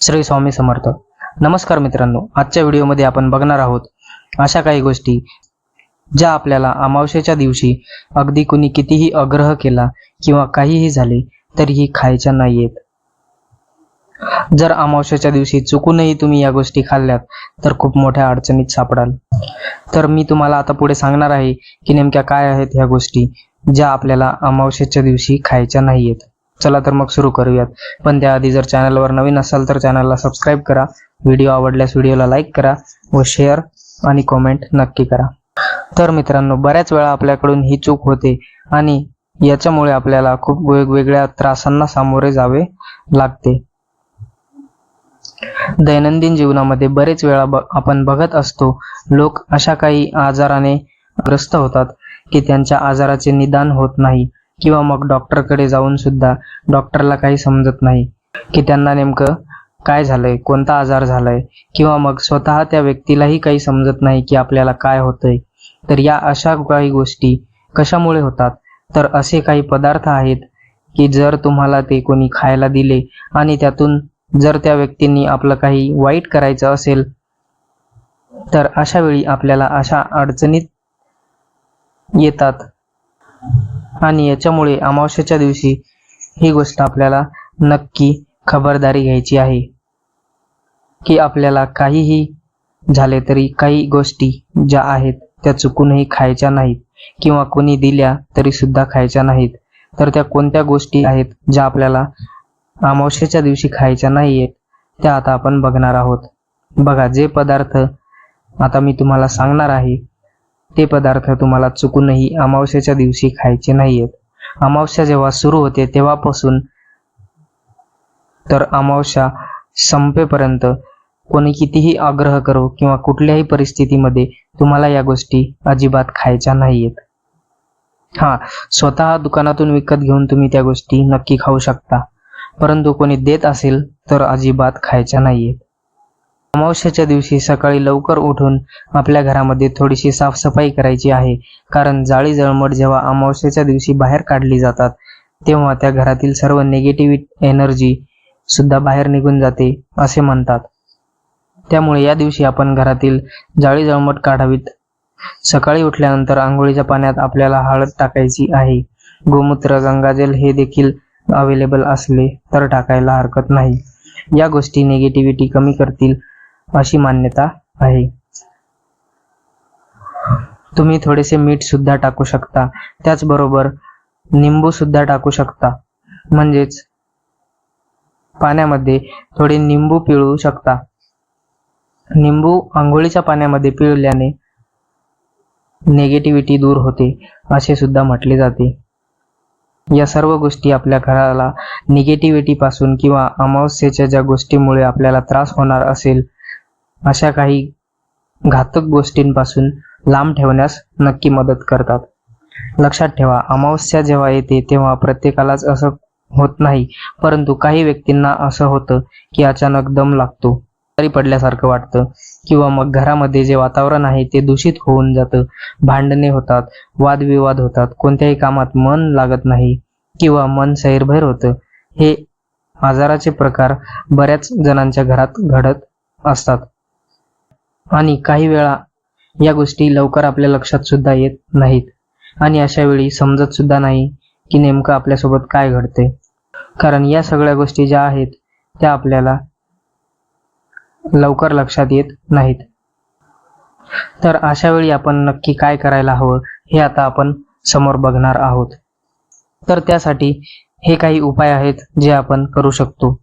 श्री स्वामी समर्थ. नमस्कार मित्रांनो आजच्या व्हिडिओमध्ये आपण बघणार आहोत अशा काही गोष्टी ज्या आपल्याला अमावस्येच्या दिवशी अगदी कुणी कितीही आग्रह केला किंवा काहीही झाले तरीही खायच्या नाहीयेत. जर अमावस्येच्या दिवशी चुकूनही तुम्ही या गोष्टी खाल्ल्यात तर खूप मोठ्या अडचणीत सापडाल. तर मी तुम्हाला आता पुढे सांगणार आहे की नेमक्या काय आहेत ह्या गोष्टी ज्या आपल्याला अमावस्येच्या दिवशी खायच्या नाहीयेत. चला तर मग सुरू करूयात. पण त्याआधी जर चॅनलवर नवीन असाल तर चॅनलला सबस्क्राईब करा. व्हिडिओ आवडल्यास व्हिडिओला लाईक करा व शेअर आणि कॉमेंट नक्की करा. तर मित्रांनो बऱ्याच वेळा आपल्याकडून ही चूक होते आणि याच्यामुळे आपल्याला खूप वेगवेगळ्या त्रासांना सामोरे जावे लागते. दैनंदिन जीवनामध्ये बरेच वेळा आपण बघत असतो लोक अशा काही आजाराने ग्रस्त होतात की त्यांच्या आजाराचे निदान होत नाही. किंवा मग डॉक्टरकडे जाऊन सुद्धा डॉक्टरला काही समजत नाही. की त्यांना नेमकं काय झालंय कोणता आजार झालाय किंवा मग स्वतः त्या व्यक्तीलाही काही समजत नाही की आपल्याला काय होतंय. तर या अशा काही गोष्टी कशामुळे होतात? तर असे काही पदार्थ आहेत की जर तुम्हाला ते कोणी खायला दिले आणि त्यातून जर त्या व्यक्तींनी आपलं काही वाईट करायचं असेल तर अशा वेळी आपल्याला अशा अडचणीत येतात. आणि याच्यामुळे अमावस्येच्या दिवशी ही गोष्ट आपल्याला नक्की खबरदारी घ्यायची आहे. की आपल्याला काहीही झाले तरी काही गोष्टी ज्या आहेत त्या चुकूनही खायच्या नाहीत किंवा कोणी दिल्या तरी सुद्धा खायच्या नाहीत. तर त्या कोणत्या गोष्टी आहेत ज्या आपल्याला अमावस्येच्या दिवशी खायच्या नाहीयेत त्या आता आपण बघणार आहोत. बघा जे पदार्थ आता मी तुम्हाला सांगणार आहे ते पदार्थ तुम्हाला चुकूनही अमावस्याच्या दिवशी खायचे नाहीयेत. अमावस्या जेव्हा सुरू होते तेव्हापासून तर अमावस्या संपेपर्यंत कोणी कितीही आग्रह करो किंवा कुठल्याही परिस्थितीमध्ये तुम्हाला या गोष्टी अजिबात खायच्या नाहीयेत. हा स्वतः दुकानातून विकत घेऊन तुम्ही त्या गोष्टी नक्की खाऊ शकता. परंतु कोणी देत असेल तर अजिबात खायच्या नाहीयेत. अमावस्याच्या दिवशी सकाळी लवकर उठून आपल्या घरामध्ये थोडीशी साफसफाई करायची आहे. कारण जाळी जळमट जेव्हा अमावस्याच्या दिवशी बाहेर काढली जातात तेव्हा त्या घरातील सर्व निगेटिव्ह एनर्जी सुद्धा बाहेर निघून जाते असे म्हणतात. त्यामुळे या दिवशी आपण घरातील जाळी जळमट काढावीत. सकाळी उठल्यानंतर आंघोळीच्या पाण्यात आपल्याला हळद टाकायची आहे. गोमूत्र गंगाजल हे देखील अवेलेबल असले तर टाकायला हरकत नाही. या गोष्टी निगेटिव्हिटी कमी करतील. अशी मान्यता आहे. तुम्ही थोडेसे मीठ सुद्धा टाकू शकता. त्याचबरोबर निंबू सुद्धा टाकू शकता. म्हणजेच पाण्यामध्ये थोडे निंबू पिळू शकता. निंबू आंघोळीच्या पाण्यामध्ये पिळल्याने नेगेटिव्हिटी दूर होते असे सुद्धा म्हटले जाते. या सर्व गोष्टी आपल्या घराला निगेटिव्हिटी पासून किंवा अमावस्येच्या ज्या गोष्टीमुळे आपल्याला त्रास होणार असेल अशा काही घातक गोष्टींपासून लांब ठेवण्यास नक्की मदत करतात. लक्षात ठेवा अमावस्या जेव्हा येते तेव्हा प्रत्येकालाच असं होत नाही परंतु काही व्यक्तींना असं होतं की अचानक दम लागतो तरी पडल्यासारखं वाटतं किंवा मग घरामध्ये जे वातावरण आहे ते दूषित होऊन जातं भांडणे होतात वादविवाद होतात कोणत्याही कामात मन लागत नाही किंवा मन सैरभैर होतं हे आजाराचे प्रकार बऱ्याच जणांच्या घरात घडत असतात. आणि काही वेळा या गोष्टी लवकर आपल्या लक्षात सुद्धा येत नाहीत. आणि अशा वेळी समजत सुद्धा नाही की नेमकं आपल्यासोबत काय घडते कारण या सगळ्या गोष्टी ज्या आहेत त्या आपल्याला लवकर लक्षात येत नाहीत. तर अशा वेळी आपण नक्की काय करायला हवं हे आता आपण समोर बघणार आहोत. तर त्यासाठी हे काही उपाय आहेत जे आपण करू शकतो.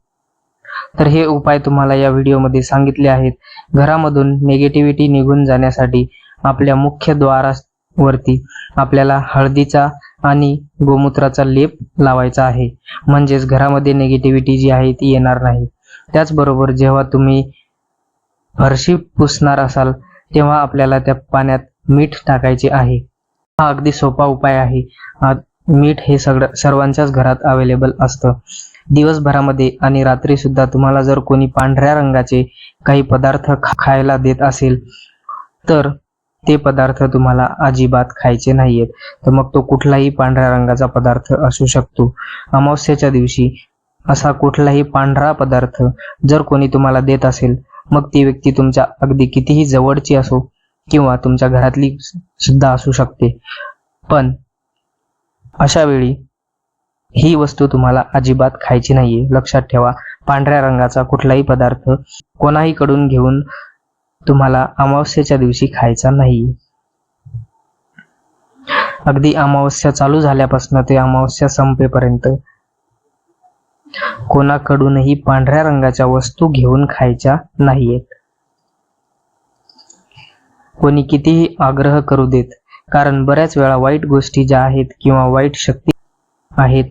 तर हे उपाय तुम्हाला या व्हिडिओमध्ये सांगितले आहेत. घरामधून निगेटिव्हिटी निघून जाण्यासाठी आपल्या मुख्य द्वारावरती आपल्याला हळदीचा आणि गोमूत्राचा लेप लावायचा आहे. म्हणजेच घरामध्ये निगेटिव्हिटी जी आहे ती येणार नाही. त्याचबरोबर जेव्हा तुम्ही फरशी पुसणार असाल तेव्हा आपल्याला त्या पाण्यात मीठ टाकायचे आहे. हा अगदी सोपा उपाय आहे. मीठ हे सगळं सर्वांच्याच घरात अवेलेबल असतं. दिवसभरामध्ये आणि रात्री सुद्धा तुम्हाला जर कोणी पांढऱ्या रंगाचे काही पदार्थ खायला देत असेल तर ते पदार्थ तुम्हाला अजिबात खायचे नाहीयेत. तर मग तो कुठलाही पांढऱ्या रंगाचा पदार्थ असू शकतो. अमावस्याच्या दिवशी असा कुठलाही पांढरा पदार्थ जर कोणी तुम्हाला देत असेल मग ती व्यक्ती तुमच्या अगदी कितीही जवळची असो किंवा तुमच्या घरातली सुद्धा असू शकते. पण अशा वेळी ही वस्तू तुम्हाला अजिबात खायची नाहीये. लक्षात ठेवा. पांढऱ्या रंगाचा कुठलाही पदार्थ कोणाही कडून घेऊन तुम्हाला अमावस्येच्या दिवशी खायचा नाही. अगदी अमावस्या चालू झाल्यापासून ते अमावस्या संपेपर्यंत कोणाकडूनही पांढऱ्या रंगाच्या वस्तू घेऊन खायच्या नाहीयेत. कोणी कितीही आग्रह करू देत कारण बऱ्याच वेळा वाईट गोष्टी ज्या आहेत किंवा वाईट शक्ती आहेत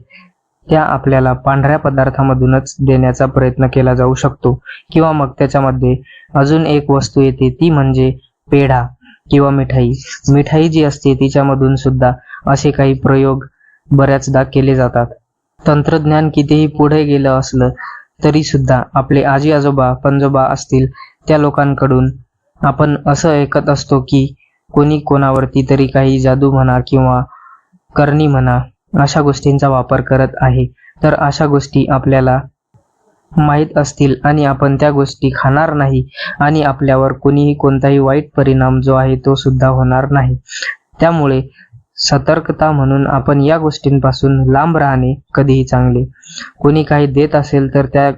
त्या आपल्याला पांढऱ्या पदार्थामधूनच देण्याचा प्रयत्न केला जाऊ शकतो. किंवा मग त्याच्यामध्ये अजून एक वस्तू येते ती म्हणजे पेढा किंवा मिठाई. मिठाई जी असते तिच्यामधून सुद्धा असे काही प्रयोग बऱ्याचदा केले जातात. तंत्रज्ञान कितीही पुढे गेलं असलं तरी सुद्धा आपले आजी आजोबा पंजोबा असतील त्या लोकांकडून आपण असं ऐकत असतो की कोणी कोणावरती तरी काही जादू म्हणा किंवा करणी म्हणा अशा गोष्टींचा वापर करत आहे. तर अशा गोष्टी आपल्याला माहीत असतील आणि आपण त्या गोष्टी खाणार नाही आणि आपल्यावर कोणीही कोणताही वाईट परिणाम जो आहे तो सुद्धा होणार नाही. त्यामुळे सतर्कता म्हणून आपण या गोष्टींपासून लांब राहणे कधीही चांगले. कोणी काही देत असेल तर त्या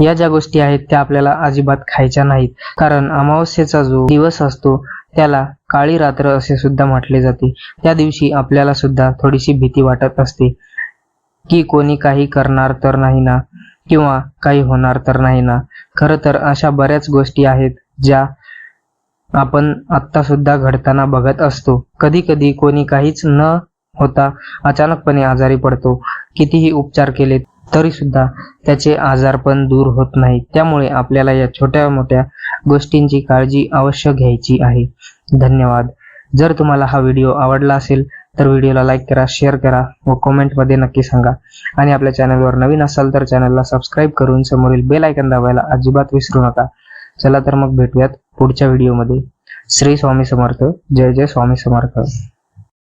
या ज्या गोष्टी आहेत त्या आपल्याला अजिबात खायच्या नाहीत. कारण अमावस्येचा जो दिवस असतो त्याला काळी रात्र असे सुद्धा म्हटले जाते. त्या दिवशी आपल्याला सुद्धा थोडीशी भीती वाटत असते. की कोणी काही करणार तर नाही ना? किंवा काही होणार तर नाही ना? खरं तर अशा बऱ्याच गोष्टी आहेत ज्या आपण आत्ता सुद्धा घडताना बघत असतो. कधी कधी कोणी काहीच न होता अचानकपणे आजारी पडतो. कितीही उपचार केले तरी सुद्धा त्याचे आजार पण दूर होत नाही त्यामुळे आपल्याला या छोट्या मोठ्या गोष्टींची काळजी अवश्य घ्यायची आहे. धन्यवाद. जर तुम्हाला हा व्हिडिओ आवडला असेल तर व्हिडिओला लाईक करा शेअर करा व कॉमेंटमध्ये नक्की सांगा. आणि आपल्या चॅनलवर नवीन असाल तर चॅनलला सबस्क्राईब करून समोरील बेल आयकन दाबायला अजिबात विसरू नका. चला तर मग भेटूयात पुढच्या व्हिडिओमध्ये. श्री स्वामी समर्थ. जय जय स्वामी समर्थ.